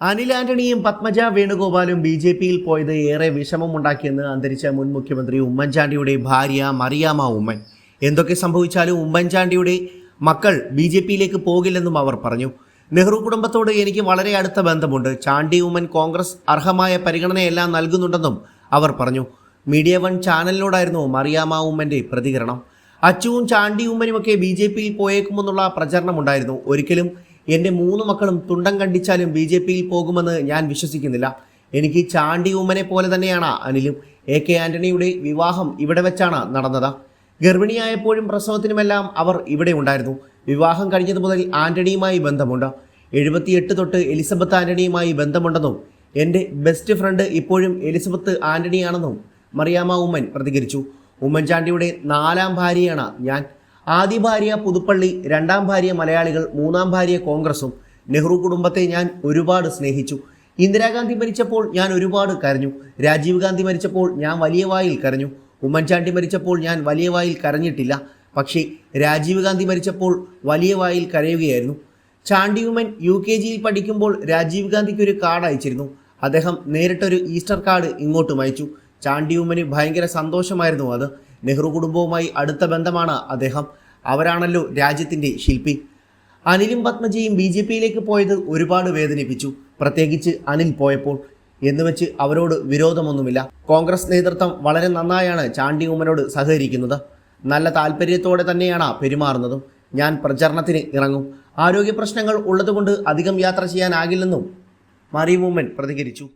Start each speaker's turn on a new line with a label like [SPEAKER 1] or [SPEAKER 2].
[SPEAKER 1] അനിൽ ആന്റണിയും പത്മജ വേണുഗോപാലും B J പിയിൽ പോയത് ഏറെ വിഷമമുണ്ടാക്കിയെന്ന് അന്തരിച്ച മുൻ മുഖ്യമന്ത്രി ഉമ്മൻചാണ്ടിയുടെ ഭാര്യ മറിയാമ്മ ഉമ്മൻ. എന്തൊക്കെ സംഭവിച്ചാലും ഉമ്മൻചാണ്ടിയുടെ മക്കൾ ബി ജെ പിയിലേക്ക് പോകില്ലെന്നും അവർ പറഞ്ഞു. നെഹ്റു കുടുംബത്തോട് എനിക്ക് വളരെ അടുത്ത ബന്ധമുണ്ട്. ചാണ്ടി ഉമ്മൻ കോൺഗ്രസ് അർഹമായ പരിഗണനയെല്ലാം നൽകുന്നുണ്ടെന്നും അവർ പറഞ്ഞു. മീഡിയ വൺ ചാനലിനോടായിരുന്നു മറിയാമ്മ ഉമ്മന്റെ പ്രതികരണം. അച്ചുവും ചാണ്ടി ഉമ്മനുമൊക്കെ ബി ജെ പിയിൽ പോയേക്കുമെന്നുള്ള പ്രചരണമുണ്ടായിരുന്നു. ഒരിക്കലും എന്റെ മൂന്ന് മക്കളും തുണ്ടം കണ്ടിച്ചാലും ബി ജെ പിയിൽ പോകുമെന്ന് ഞാൻ വിശ്വസിക്കുന്നില്ല. എനിക്ക് ചാണ്ടി ഉമ്മനെ പോലെ തന്നെയാണ് അനിലും. എ കെ ആന്റണിയുടെ വിവാഹം ഇവിടെ വെച്ചാണ് നടന്നത്. ഗർഭിണിയായപ്പോഴും പ്രസവത്തിനുമെല്ലാം അവർ ഇവിടെ ഉണ്ടായിരുന്നു. വിവാഹം കഴിഞ്ഞതു മുതൽ ആന്റണിയുമായി ബന്ധമുണ്ട്. എഴുപത്തിയെട്ട് തൊട്ട് എലിസബത്ത് ആന്റണിയുമായി ബന്ധമുണ്ടെന്നും എന്റെ ബെസ്റ്റ് ഫ്രണ്ട് ഇപ്പോഴും എലിസബത്ത് ആന്റണിയാണെന്നും മറിയാമ്മ ഉമ്മൻ പ്രതികരിച്ചു. ഉമ്മൻചാണ്ടിയുടെ നാലാം ഭാര്യയാണ് ഞാൻ. ആദ്യ ഭാര്യ പുതുപ്പള്ളി രണ്ടാം ഭാര്യ മലയാളികൾ മൂന്നാം ഭാര്യ കോൺഗ്രസും നെഹ്റു കുടുംബത്തെ ഞാൻ ഒരുപാട് സ്നേഹിച്ചു. ഇന്ദിരാഗാന്ധി മരിച്ചപ്പോൾ ഞാൻ ഒരുപാട് കരഞ്ഞു. രാജീവ് ഗാന്ധി മരിച്ചപ്പോൾ ഞാൻ വലിയ വായിൽ കരഞ്ഞു. ഉമ്മൻചാണ്ടി മരിച്ചപ്പോൾ ഞാൻ വലിയ വായിൽ കരഞ്ഞിട്ടില്ല. പക്ഷേ രാജീവ് ഗാന്ധി മരിച്ചപ്പോൾ വലിയ വായിൽ കരയുകയായിരുന്നു. ചാണ്ടി ഉമ്മൻ യു കെ ജിയിൽ പഠിക്കുമ്പോൾ രാജീവ് ഗാന്ധിക്ക് ഒരു കാർഡ് അയച്ചിരുന്നു. അദ്ദേഹം നേരിട്ടൊരു ഈസ്റ്റർ കാർഡ് ഇങ്ങോട്ടും അയച്ചു. ചാണ്ടി ഉമ്മന് ഭയങ്കര സന്തോഷമായിരുന്നു അത്. നെഹ്റു കുടുംബവുമായി അടുത്ത ബന്ധമാണ് അദ്ദേഹം. അവരാണല്ലോ രാജ്യത്തിന്റെ ശില്പി. അനിലും പത്മജിയും ബി ജെ പിയിലേക്ക് പോയത് ഒരുപാട് വേദനിപ്പിച്ചു. പ്രത്യേകിച്ച് അനിൽ പോയപ്പോൾ. എന്ന് വെച്ച് അവരോട് വിരോധമൊന്നുമില്ല. കോൺഗ്രസ് നേതൃത്വം വളരെ നന്നായാണ് ചാണ്ടി ഉമ്മനോട് സഹകരിക്കുന്നത്. നല്ല താല്പര്യത്തോടെ തന്നെയാണ് പെരുമാറുന്നതും. ഞാൻ പ്രചരണത്തിന് ഇറങ്ങും. ആരോഗ്യ പ്രശ്നങ്ങൾ ഉള്ളതുകൊണ്ട് അധികം യാത്ര ചെയ്യാനാകില്ലെന്നും മറിയം ഉമ്മൻ പ്രതികരിച്ചു.